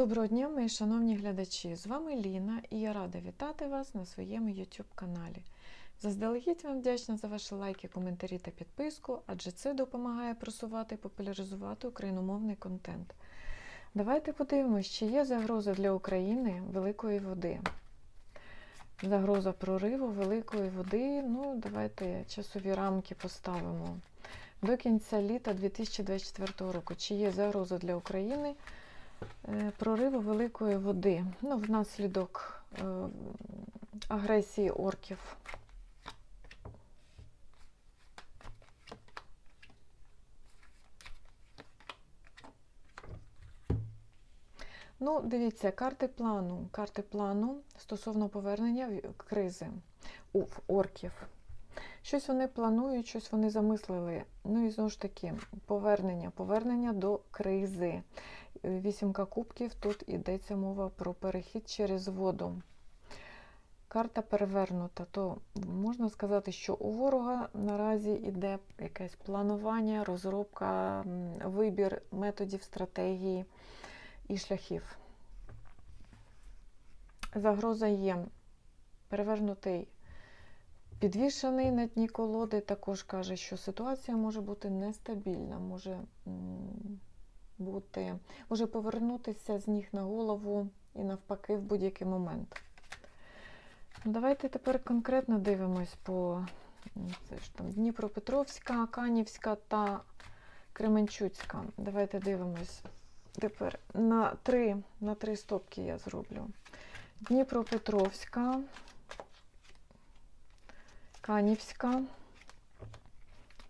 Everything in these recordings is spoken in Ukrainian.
Доброго дня, мої шановні глядачі! З вами Ліна і я рада вітати вас на своєму YouTube каналі. Заздалегідь вам вдячна за ваші лайки, коментарі та підписку, адже це допомагає просувати і популяризувати україномовний контент. Давайте подивимось, чи є загроза для України великої води. Загроза прориву великої води. Ну, давайте часові рамки поставимо. До кінця літа 2024 року. Чи є загроза для України? Е, прориву великої води ну, внаслідок е, агресії орків. Ну, дивіться, карти плану. Карти плану стосовно повернення кризи у орків. Щось вони планують, щось вони замислили. Ну і знову ж таки, повернення, повернення до кризи. Вісімка кубків, тут йдеться мова про перехід через воду. Карта перевернута, то можна сказати, що у ворога наразі йде якесь планування, розробка, вибір методів, стратегії і шляхів. Загроза є. Перевернутий підвішений на дні колоди також каже, що ситуація може бути нестабільна, може бути, може повернутися з ніг на голову і навпаки в будь-який момент. Ну, Давайте тепер конкретно дивимось по це ж там, Дніпропетровська, Канівська та Кременчуцька. Давайте дивимось тепер на три, на три стопки я зроблю. Дніпропетровська, Канівська,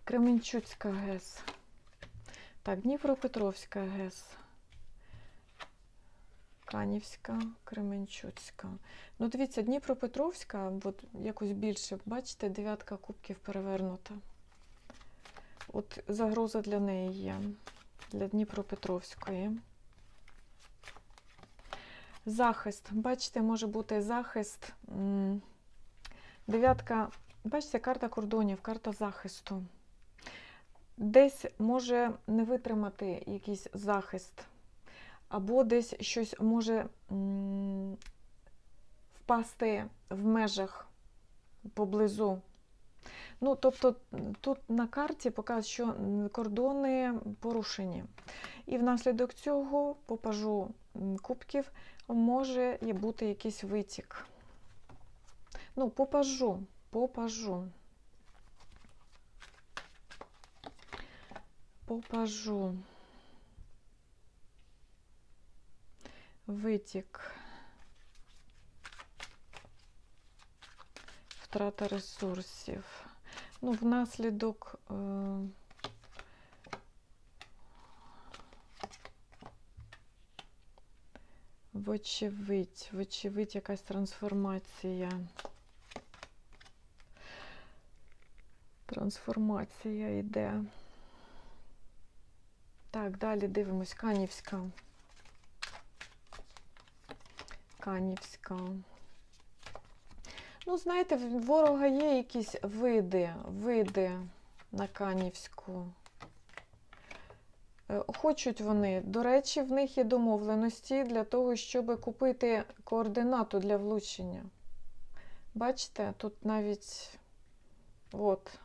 Кременчуцька ГЕС. Так, Дніпропетровська ГЕС. Канівська, Кременчуцька. Ну, дивіться, Дніпропетровська, от якось більше, бачите, дев'ятка кубків перевернута. От загроза для неї є, для Дніпропетровської. Захист. Бачите, може бути захист. Дев'ятка, бачите, карта кордонів, карта захисту. Десь може не витримати якийсь захист, або десь щось може впасти в межах поблизу. Ну, тобто тут на карті показує, що кордони порушені. І внаслідок цього по пажу кубків може бути якийсь витік. Ну, по пажу, по пажу. По пажу. Витік. Втрата ресурсів. Ну, внаслідок. Е... Вочевидь, вочевидь, якась трансформація. Трансформація йде. Так, далі дивимось. Канівська. Канівська. Ну, знаєте, в ворога є якісь види, види на Канівську. Е, Хочуть вони, до речі, в них є домовленості для того, щоб купити координату для влучення. Бачите, тут навіть от,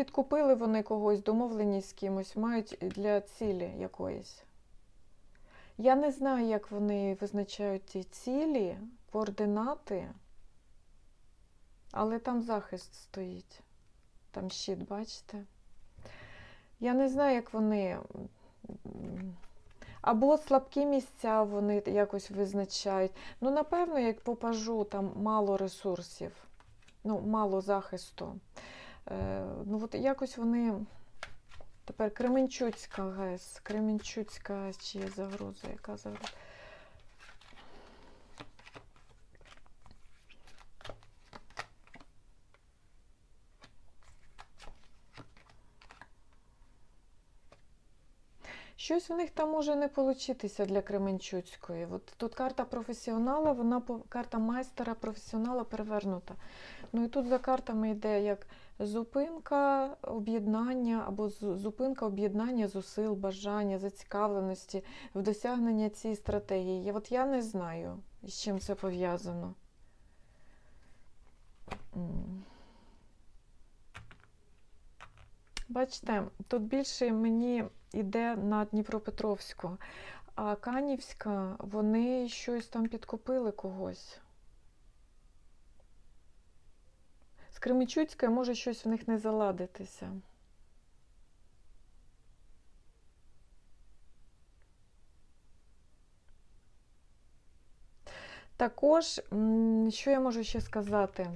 підкупили вони когось, домовленість з кимось, мають для цілі якоїсь. Я не знаю, як вони визначають ті цілі, координати, але там захист стоїть. Там щит, бачите? Я не знаю, як вони. Або слабкі місця вони якось визначають. Ну, напевно, як по пажу, там мало ресурсів, ну, мало захисту. Е, ну, от якось вони. Тепер Кременчуцька ГЕС. Кременчуцька чи загроза, яка загроза? Щось в них там може не получитися для Кременчуцької. От тут карта професіонала, вона карта майстера професіонала перевернута. Ну і тут за картами йде як зупинка об'єднання або зупинка об'єднання зусил, бажання, зацікавленості в досягненні цієї стратегії. От я не знаю, з чим це пов'язано. Бачите, тут більше мені йде на Дніпропетровську, а Канівська, вони щось там підкупили когось. З Кременчуцької може щось в них не заладитися. Також, що я можу ще сказати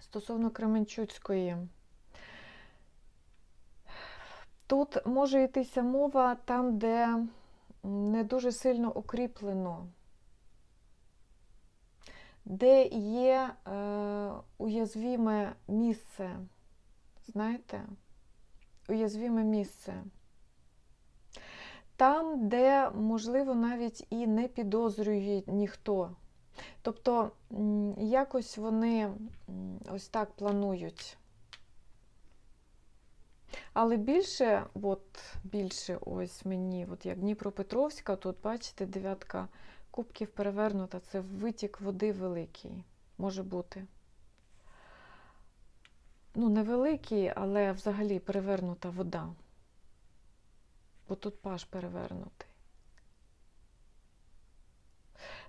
стосовно Кременчуцької? Тут може йтися мова там, де не дуже сильно укріплено, де є е, уязвіме місце. Знаєте? Уязвіме місце. Там, де, можливо, навіть і не підозрює ніхто. Тобто, якось вони ось так планують. Але більше, от більше ось мені, от як Дніпропетровська, тут, бачите, дев'ятка кубків перевернута, це витік води великий, може бути. Ну, невеликий, але взагалі перевернута вода. Бо тут паш перевернутий.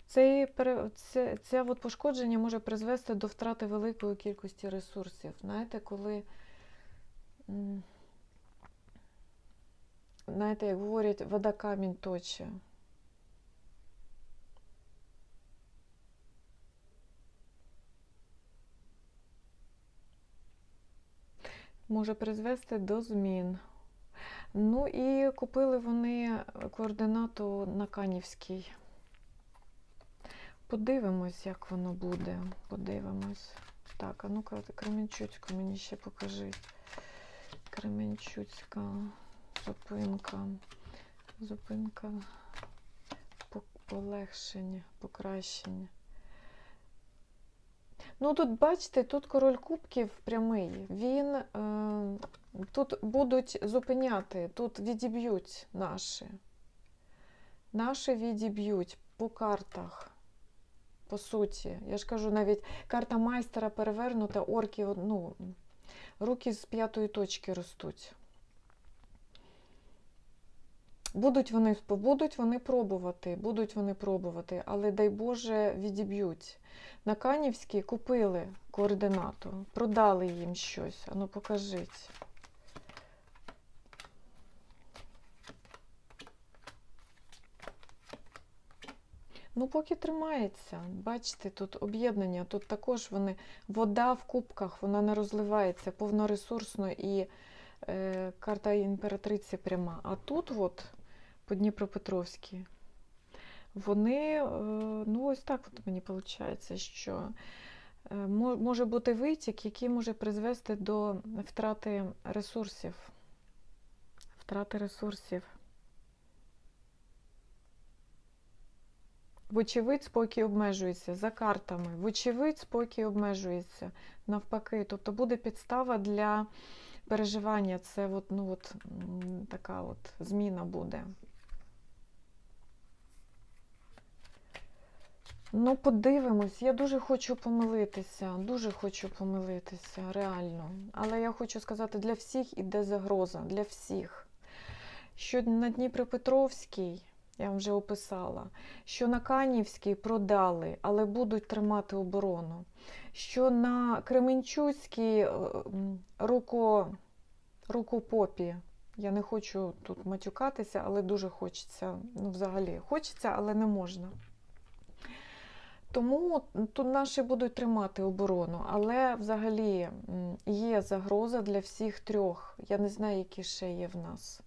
Цей, це, це от пошкодження може призвести до втрати великої кількості ресурсів. Знаєте, коли. Знаєте, як говорять, вода камінь точить. Може призвести до змін. Ну і купили вони координату на Канівській. Подивимось, як воно буде. Подивимось. Так, а ну-ка, Кременчуцьку мені ще покажіть. Кременчуцька зупинка. Зупинка полегшення, покращення. Ну, тут, бачите, тут король кубків прямий. Він е, тут будуть зупиняти, тут відіб'ють наші. Наші відіб'ють по картах. По суті, я ж кажу, навіть карта майстера перевернута, орки, ну, руки з п'ятої точки ростуть. Будуть вони, будуть вони пробувати, будуть вони пробувати, але дай Боже відіб'ють. На Канівській купили координату, продали їм щось. Ану, покажіть. Ну, поки тримається. Бачите, тут об'єднання, тут також вони, вода в кубках, вона не розливається повноресурсно і е, карта імператриці пряма. А тут, от, по Дніпропетровській, вони, е, ну ось так от мені виходить, що е, може бути витік, який може призвести до втрати ресурсів. Втрати ресурсів. Вочевидь, спокій обмежується за картами. Вочевидь, спокій обмежується навпаки. Тобто буде підстава для переживання. Це от, ну, от, така от зміна буде. Ну, подивимось. Я дуже хочу помилитися. Дуже хочу помилитися, реально. Але я хочу сказати, для всіх іде загроза, для всіх. Що на Дніпропетровській, я вам вже описала, що на Канівській продали, але будуть тримати оборону. Що на Кременчуцькій е, руко, рукопопі. Я не хочу тут матюкатися, але дуже хочеться. Ну, взагалі, хочеться, але не можна. Тому тут наші будуть тримати оборону, але взагалі є загроза для всіх трьох. Я не знаю, які ще є в нас.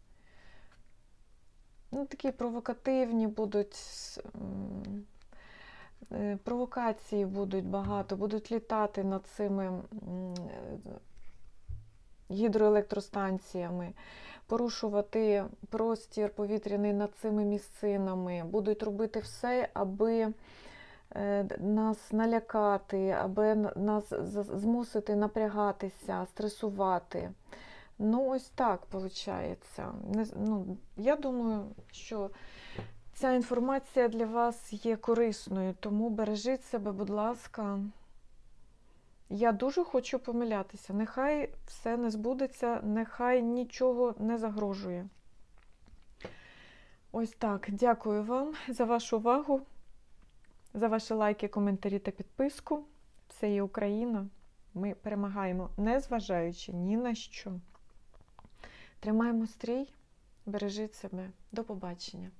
Ну, такі провокативні будуть е, провокації будуть багато, будуть літати над цими е, гідроелектростанціями, порушувати простір повітряний над цими місцинами, будуть робити все, аби нас налякати, аби нас змусити напрягатися, стресувати. Ну, ось так виходить. Ну, я думаю, що ця інформація для вас є корисною, тому бережіть себе, будь ласка. Я дуже хочу помилятися. Нехай все не збудеться, нехай нічого не загрожує. Ось так. Дякую вам за вашу увагу, за ваші лайки, коментарі та підписку. Це є Україна. Ми перемагаємо, незважаючи ні на що. Тримаємо стрій, бережіть себе. До побачення.